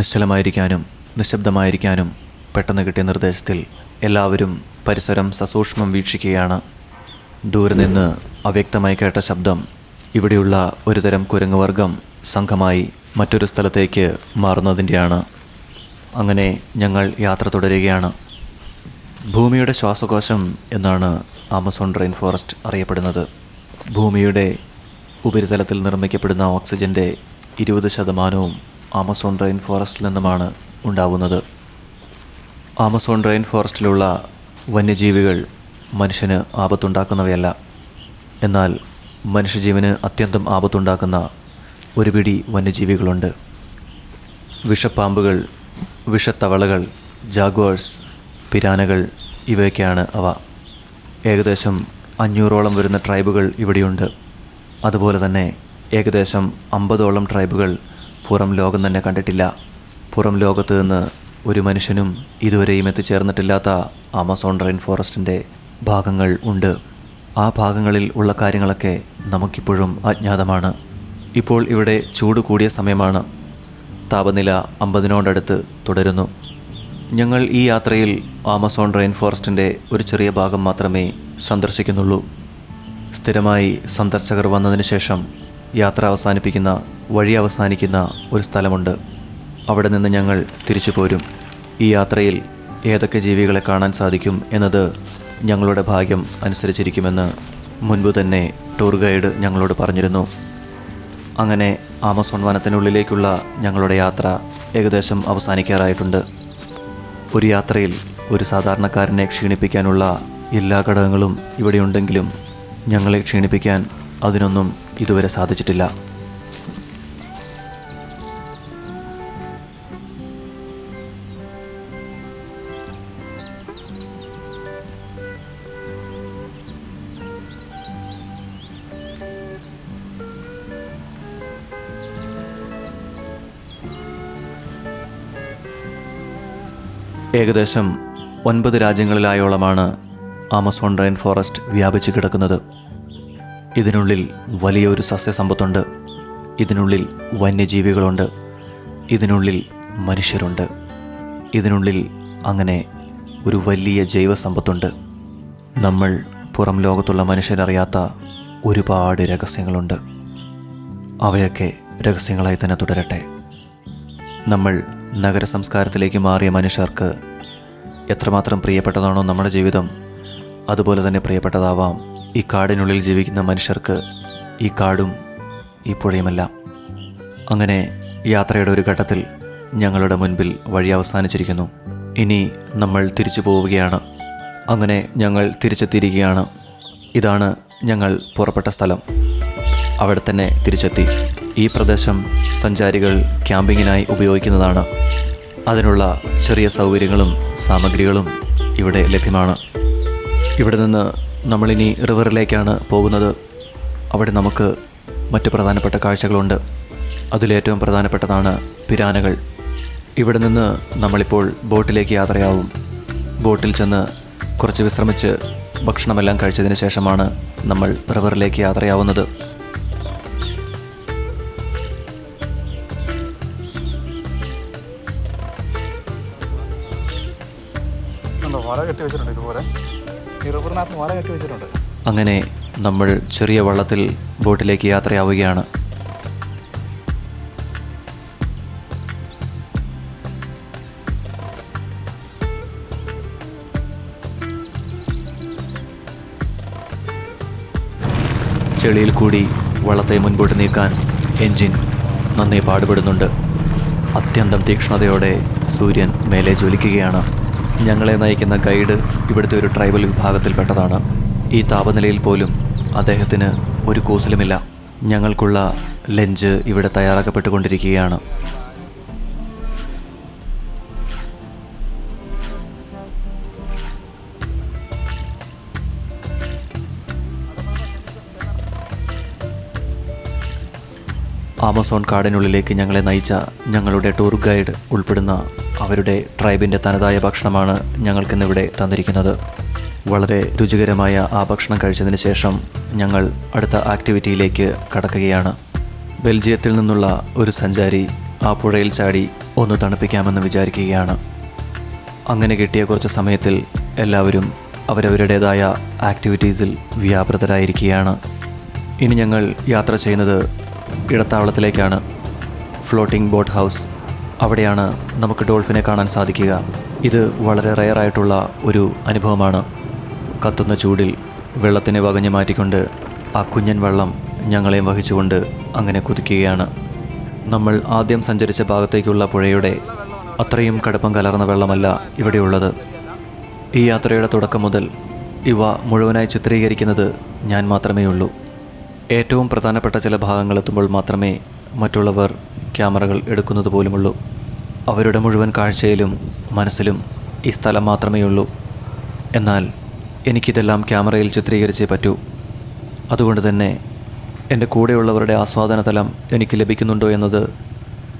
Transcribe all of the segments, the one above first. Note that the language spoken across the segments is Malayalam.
നിശ്ചലമായിരിക്കാനും നിശബ്ദമായിരിക്കാനും പെട്ടെന്ന് കിട്ടിയ നിർദ്ദേശത്തിൽ എല്ലാവരും പരിസരം സസൂക്ഷ്മം വീക്ഷിക്കുകയാണ്. ദൂരെ നിന്ന് അവ്യക്തമായി കേട്ട ശബ്ദം ഇവിടെയുള്ള ഒരുതരം കുരങ്ങുവർഗം സംഘമായി മറ്റൊരു സ്ഥലത്തേക്ക് മാറുന്നതിന്റെയാണ്. അങ്ങനെ ഞങ്ങൾ യാത്ര തുടരുകയാണ്. ഭൂമിയുടെ ശ്വാസകോശം എന്നാണ് ആമസോൺ റെയിൻ ഫോറസ്റ്റ് അറിയപ്പെടുന്നത്. ഭൂമിയുടെ ഉപരിതലത്തിൽ നിർമ്മിക്കപ്പെടുന്ന ഓക്സിജന്റെ ഇരുപത് ശതമാനവും ആമസോൺ റെയിൻ ഫോറസ്റ്റിൽ നിന്നുമാണ് ഉണ്ടാവുന്നത്. ആമസോൺ റെയിൻ ഫോറസ്റ്റിലുള്ള വന്യജീവികൾ മനുഷ്യന് ആപത്തുണ്ടാക്കുന്നവയല്ല. എന്നാൽ മനുഷ്യജീവന് അത്യന്തം ആപത്തുണ്ടാക്കുന്ന ഒരു പിടി വന്യജീവികളുണ്ട്. വിഷപ്പാമ്പുകൾ വിഷത്തവളകൾ ജാഗ്വേഴ്സ് പിരാനകൾ ഇവയൊക്കെയാണ് അവ. ഏകദേശം അഞ്ഞൂറോളം വരുന്ന ട്രൈബുകൾ ഇവിടെയുണ്ട്. അതുപോലെ തന്നെ ഏകദേശം അമ്പതോളം ട്രൈബുകൾ പുറം ലോകം തന്നെ കണ്ടിട്ടില്ല. പുറം ലോകത്ത് നിന്ന് ഒരു മനുഷ്യനും ഇതുവരെയും എത്തിച്ചേർന്നിട്ടില്ലാത്ത ആമസോൺ റെയിൻ ഫോറസ്റ്റിന്റെ ഭാഗങ്ങൾ ഉണ്ട്. ആ ഭാഗങ്ങളിൽ ഉള്ള കാര്യങ്ങളൊക്കെ നമുക്കിപ്പോഴും അജ്ഞാതമാണ്. ഇപ്പോൾ ഇവിടെ ചൂട് കൂടിയ സമയമാണ്. താപനില അമ്പതിനോടടുത്ത് തുടരുന്നു. ഞങ്ങൾ ഈ യാത്രയിൽ ആമസോൺ റെയിൻ ഫോറസ്റ്റിന്റെ ഒരു ചെറിയ ഭാഗം മാത്രമേ സന്ദർശിക്കുന്നുള്ളൂ. സ്ഥിരമായി സന്ദർശകർ വന്നതിന് ശേഷം യാത്ര അവസാനിപ്പിക്കുന്ന വഴി അവസാനിക്കുന്ന ഒരു സ്ഥലമുണ്ട്. അവിടെ നിന്ന് ഞങ്ങൾ തിരിച്ചു പോരും. ഈ യാത്രയിൽ ഏതൊക്കെ ജീവികളെ കാണാൻ സാധിക്കും എന്നത് ഞങ്ങളുടെ ഭാഗ്യം അനുസരിച്ചിരിക്കുമെന്ന് മുൻപ് തന്നെ ടൂർ ഗൈഡ് ഞങ്ങളോട് പറഞ്ഞിരുന്നു. അങ്ങനെ ആമസോൺ വനത്തിനുള്ളിലേക്കുള്ള ഞങ്ങളുടെ യാത്ര ഏകദേശം അവസാനിക്കാറായിട്ടുണ്ട്. ഒരു യാത്രയിൽ ഒരു സാധാരണക്കാരനെ ക്ഷീണിപ്പിക്കാനുള്ള എല്ലാ ഘടകങ്ങളും ഇവിടെയുണ്ടെങ്കിലും ഞങ്ങളെ ക്ഷീണിപ്പിക്കാൻ അതിനൊന്നും ഇതുവരെ സാധിച്ചിട്ടില്ല. ഏകദേശം ഒൻപത് രാജ്യങ്ങളിലായോളമാണ് ആമസോൺ റെയിൻ ഫോറസ്റ്റ് വ്യാപിച്ചു കിടക്കുന്നത്. ഇതിനുള്ളിൽ വലിയൊരു സസ്യസമ്പത്തുണ്ട്. ഇതിനുള്ളിൽ വന്യജീവികളുണ്ട്. ഇതിനുള്ളിൽ മനുഷ്യരുണ്ട്. ഇതിനുള്ളിൽ അങ്ങനെ ഒരു വലിയ ജൈവസമ്പത്തുണ്ട്. നമ്മൾ പുറം ലോകത്തുള്ള മനുഷ്യരറിയാത്ത ഒരുപാട് രഹസ്യങ്ങളുണ്ട്. അവയൊക്കെ രഹസ്യങ്ങളായി തന്നെ തുടരട്ടെ. നമ്മൾ നഗര സംസ്കാരത്തിലേക്ക് മാറിയ മനുഷ്യർക്ക് എത്രമാത്രം പ്രിയപ്പെട്ടതാണോ നമ്മുടെ ജീവിതം അതുപോലെ തന്നെ പ്രിയപ്പെട്ടതാവാം ഈ കാടിനുള്ളിൽ ജീവിക്കുന്ന മനുഷ്യർക്ക് ഈ കാടും ഈ പുഴയുമെല്ലാം അങ്ങനെ യാത്രയുടെ ഒരു ഘട്ടത്തിൽ ഞങ്ങളുടെ മുൻപിൽ വഴി അവസാനിച്ചിരിക്കുന്നു. ഇനി നമ്മൾ തിരിച്ചു പോവുകയാണ്. അങ്ങനെ ഞങ്ങൾ തിരിച്ചെത്തിയിരിക്കുകയാണ്. ഇതാണ് ഞങ്ങൾ പുറപ്പെട്ട സ്ഥലം. അവിടെ തന്നെ തിരിച്ചെത്തി. ഈ പ്രദേശം സഞ്ചാരികൾ ക്യാമ്പിങ്ങിനായി ഉപയോഗിക്കുന്നതാണ്. അതിനുള്ള ചെറിയ സൗകര്യങ്ങളും സാമഗ്രികളും ഇവിടെ ലഭ്യമാണ്. ഇവിടെ നിന്ന് നമ്മളിനി റിവറിലേക്കാണ് പോകുന്നത്. അവിടെ നമുക്ക് മറ്റ് പ്രധാനപ്പെട്ട കാഴ്ചകളുണ്ട്. അതിലേറ്റവും പ്രധാനപ്പെട്ടതാണ് പിരാനകൾ. ഇവിടെ നിന്ന് നമ്മളിപ്പോൾ ബോട്ടിലേക്ക് യാത്രയാവും. ബോട്ടിൽ ചെന്ന് കുറച്ച് വിശ്രമിച്ച് ഭക്ഷണമെല്ലാം കഴിച്ചതിന് ശേഷമാണ് നമ്മൾ റിവറിലേക്ക് യാത്രയാവുന്നത്. കെട്ടി വെച്ചിട്ടുണ്ട് ഇതുപോലെ. കെട്ടി വെച്ചിട്ടുണ്ട്. അങ്ങനെ നമ്മൾ ചെറിയ വള്ളത്തിൽ ബോട്ടിലേക്ക് യാത്രയാവുകയാണ്. ചെളിയിൽ കൂടി വള്ളത്തെ മുൻപോട്ട് നീക്കാൻ എൻജിൻ നന്നേ പാടുപെടുന്നുണ്ട്. അത്യന്തം തീക്ഷ്ണതയോടെ സൂര്യൻ മേലെ ജ്വലിക്കുകയാണ്. ഞങ്ങളെ നയിക്കുന്ന ഗൈഡ് ഇവിടുത്തെ ഒരു ട്രൈബൽ വിഭാഗത്തിൽപ്പെട്ടതാണ്. ഈ താപനിലയിൽ പോലും അദ്ദേഹത്തിന് ഒരു കൂസലുമില്ല. ഞങ്ങൾക്കുള്ള ലഞ്ച് ഇവിടെ തയ്യാറാക്കപ്പെട്ടുകൊണ്ടിരിക്കുകയാണ്. ആമസോൺ കാടിനുള്ളിലേക്ക് ഞങ്ങളെ നയിച്ച ഞങ്ങളുടെ ടൂർ ഗൈഡ് ഉൾപ്പെടുന്ന അവരുടെ ട്രൈബിന്റെ തനതായ ഭക്ഷണമാണ് ഞങ്ങൾക്കിന്നിവിടെ തന്നിരിക്കുന്നത്. വളരെ രുചികരമായ ആ ഭക്ഷണം കഴിച്ചതിന് ശേഷം ഞങ്ങൾ അടുത്ത ആക്ടിവിറ്റിയിലേക്ക് കടക്കുകയാണ്. ബെൽജിയത്തിൽ നിന്നുള്ള ഒരു സഞ്ചാരി ആ പുഴയിൽ ചാടി ഒന്ന് തണുപ്പിക്കാമെന്ന് വിചാരിക്കുകയാണ്. അങ്ങനെ കിട്ടിയ കുറച്ച് സമയത്തിൽ എല്ലാവരും അവരവരുടേതായ ആക്ടിവിറ്റീസിൽ വ്യാപൃതരായിരിക്കുകയാണ്. ഇനി ഞങ്ങൾ യാത്ര ചെയ്യുന്നത് ഇടത്താവളത്തിലേക്കാണ്. ഫ്ലോട്ടിംഗ് ബോട്ട് ഹൗസ് അവിടെയാണ് നമുക്ക് ഡോൾഫിനെ കാണാൻ സാധിക്കുക. ഇത് വളരെ റയറായിട്ടുള്ള ഒരു അനുഭവമാണ്. കത്തുന്ന ചൂടിൽ വെള്ളത്തിനെ വകഞ്ഞു മാറ്റിക്കൊണ്ട് ആ കുഞ്ഞൻ വെള്ളം ഞങ്ങളെയും വഹിച്ചുകൊണ്ട് അങ്ങനെ കുതിക്കുകയാണ്. നമ്മൾ ആദ്യം സഞ്ചരിച്ച ഭാഗത്തേക്കുള്ള പുഴയുടെ അത്രയും കടുപ്പം കലർന്ന വെള്ളമല്ല ഇവിടെയുള്ളത്. ഈ യാത്രയുടെ തുടക്കം മുതൽ ഇവ മുഴുവനായി ചിത്രീകരിക്കുന്നത് ഞാൻ മാത്രമേ ഉള്ളൂ ഏറ്റവും പ്രധാനപ്പെട്ട ചില ഭാഗങ്ങളെത്തുമ്പോൾ മാത്രമേ മറ്റുള്ളവർ ക്യാമറകൾ എടുക്കുന്നത് പോലുമുള്ളൂ. അവരുടെ മുഴുവൻ കാഴ്ചയിലും മനസ്സിലും ഈ സ്ഥലം മാത്രമേ ഉള്ളൂ. എന്നാൽ എനിക്കിതെല്ലാം ക്യാമറയിൽ ചിത്രീകരിച്ചേ പറ്റൂ. അതുകൊണ്ട് തന്നെ എന്റെ കൂടെയുള്ളവരുടെ ആസ്വാദന തലം എനിക്ക് ലഭിക്കുന്നുണ്ടോ എന്നത്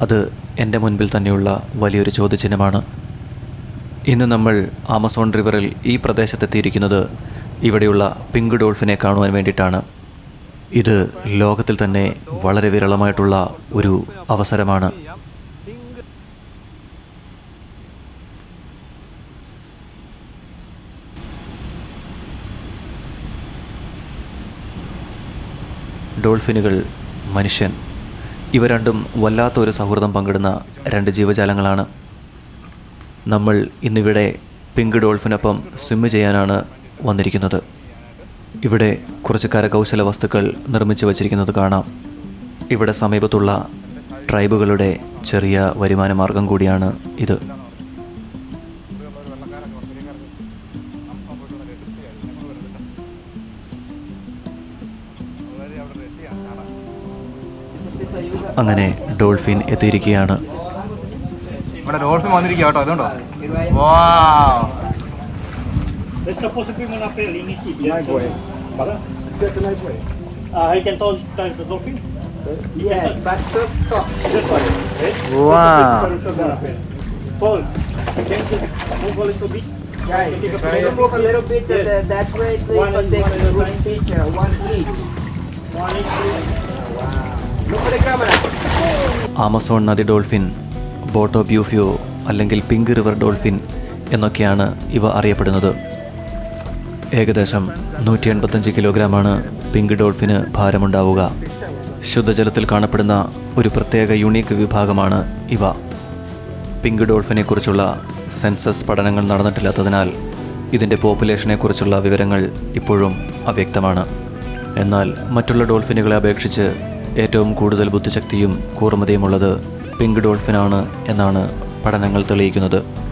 അത് എന്റെ മുൻപിൽ തന്നെയുള്ള വലിയൊരു ചോദ്യചിഹ്നമാണ്. ഇന്ന് നമ്മൾ ആമസോൺ റിവറിൽ ഈ പ്രദേശത്തെത്തിയിരിക്കുന്നത് ഇവിടെയുള്ള പിങ്ക് ഡോൾഫിനെ കാണുവാൻ വേണ്ടിയിട്ടാണ്. ഇത് ലോകത്തിൽ തന്നെ വളരെ വിരളമായിട്ടുള്ള ഒരു അവസരമാണ്. ഡോൾഫിനുകൾ മനുഷ്യൻ ഇവ രണ്ടും വല്ലാത്ത ഒരു സൗഹൃദം പങ്കിടുന്ന രണ്ട് ജീവജാലങ്ങളാണ്. നമ്മൾ ഇന്നിവിടെ പിങ്ക് ഡോൾഫിനൊപ്പം സ്വിമ്മ് ചെയ്യാനാണ് വന്നിരിക്കുന്നത്. ഇവിടെ കുറച്ച് കരകൗശല വസ്തുക്കൾ നിർമ്മിച്ചു വച്ചിരിക്കുന്നത് കാണാം. ഇവിടെ സമീപത്തുള്ള ട്രൈബുകളുടെ ചെറിയ വരുമാന മാർഗം കൂടിയാണ് ഇത്. അങ്ങനെ ഡോൾഫിൻ എത്തിയിരിക്കുകയാണ്. ഇവിടെ ഡോൾഫിൻ വന്നിരിക്കുക കേട്ടോ അതുകൊണ്ടോ വാ Posso prima na pelinha aqui. Ah, I can touch, touch the dolphin? Yes, but stop, stop. This one. Eh? Wow. Jogar a pele. Paul, can you move a little bit? Guys, Take a can you move a little bit Yes. uh, that way, please, One for and take one a at a good time. picture, one each. One, two, Look for the camera. Amazon നദി ഡോൾഫിൻ ബോട്ടോ ബ്യൂഫിയോ അല്ലെങ്കിൽ പിങ്ക് റിവർ ഡോൾഫിൻ എന്നൊക്കെയാണ് ഇവ അറിയപ്പെടുന്നത് ഏകദേശം നൂറ്റി എൺപത്തഞ്ച് കിലോഗ്രാമാണ് പിങ്ക് ഡോൾഫിന് ഭാരമുണ്ടാവുക. ശുദ്ധജലത്തിൽ കാണപ്പെടുന്ന ഒരു പ്രത്യേക യുണീക്ക് വിഭാഗമാണ് ഇവ. പിങ്ക് ഡോൾഫിനെ കുറിച്ചുള്ള സെൻസസ് പഠനങ്ങൾ നടന്നിട്ടില്ലാത്തതിനാൽ ഇതിന്റെ പോപ്പുലേഷനെക്കുറിച്ചുള്ള വിവരങ്ങൾ ഇപ്പോഴും അവ്യക്തമാണ്. എന്നാൽ മറ്റുള്ള ഡോൾഫിനുകളെ അപേക്ഷിച്ച് ഏറ്റവും കൂടുതൽ ബുദ്ധിശക്തിയും കൂർമ്മതയുമുള്ളത് പിങ്ക് ഡോൾഫിനാണ് എന്നാണ് പഠനങ്ങൾ തെളിയിക്കുന്നത്.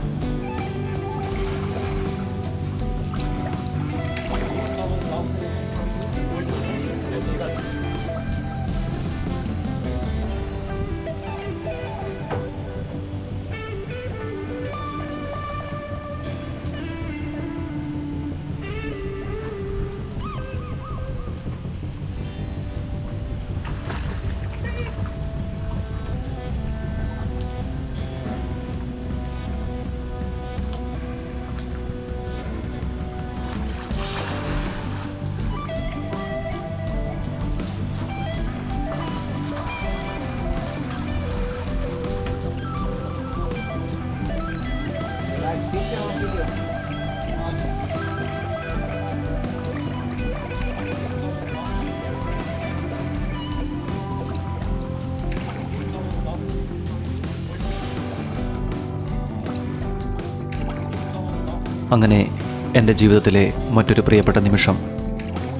അങ്ങനെ എന്റെ ജീവിതത്തിലെ മറ്റൊരു പ്രിയപ്പെട്ട നിമിഷം.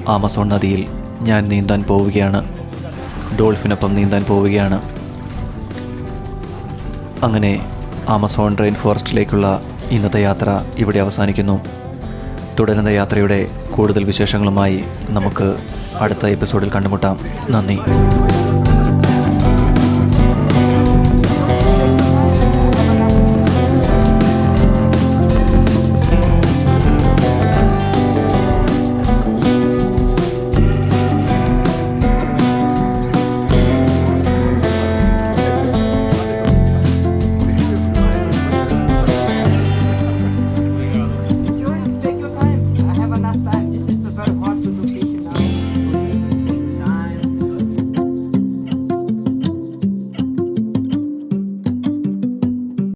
ആമസോൺ നദിയിൽ ഞാൻ നീന്താൻ പോവുകയാണ്. ഡോൾഫിനൊപ്പം നീന്താൻ പോവുകയാണ്. അങ്ങനെ ആമസോൺ റെയിൻ ഫോറസ്റ്റിലേക്കുള്ള ഇന്നത്തെ യാത്ര ഇവിടെ അവസാനിക്കുന്നു. തുടരുന്ന യാത്രയുടെ കൂടുതൽ വിശേഷങ്ങളുമായി നമുക്ക് അടുത്ത എപ്പിസോഡിൽ കണ്ടുമുട്ടാം. നന്ദി.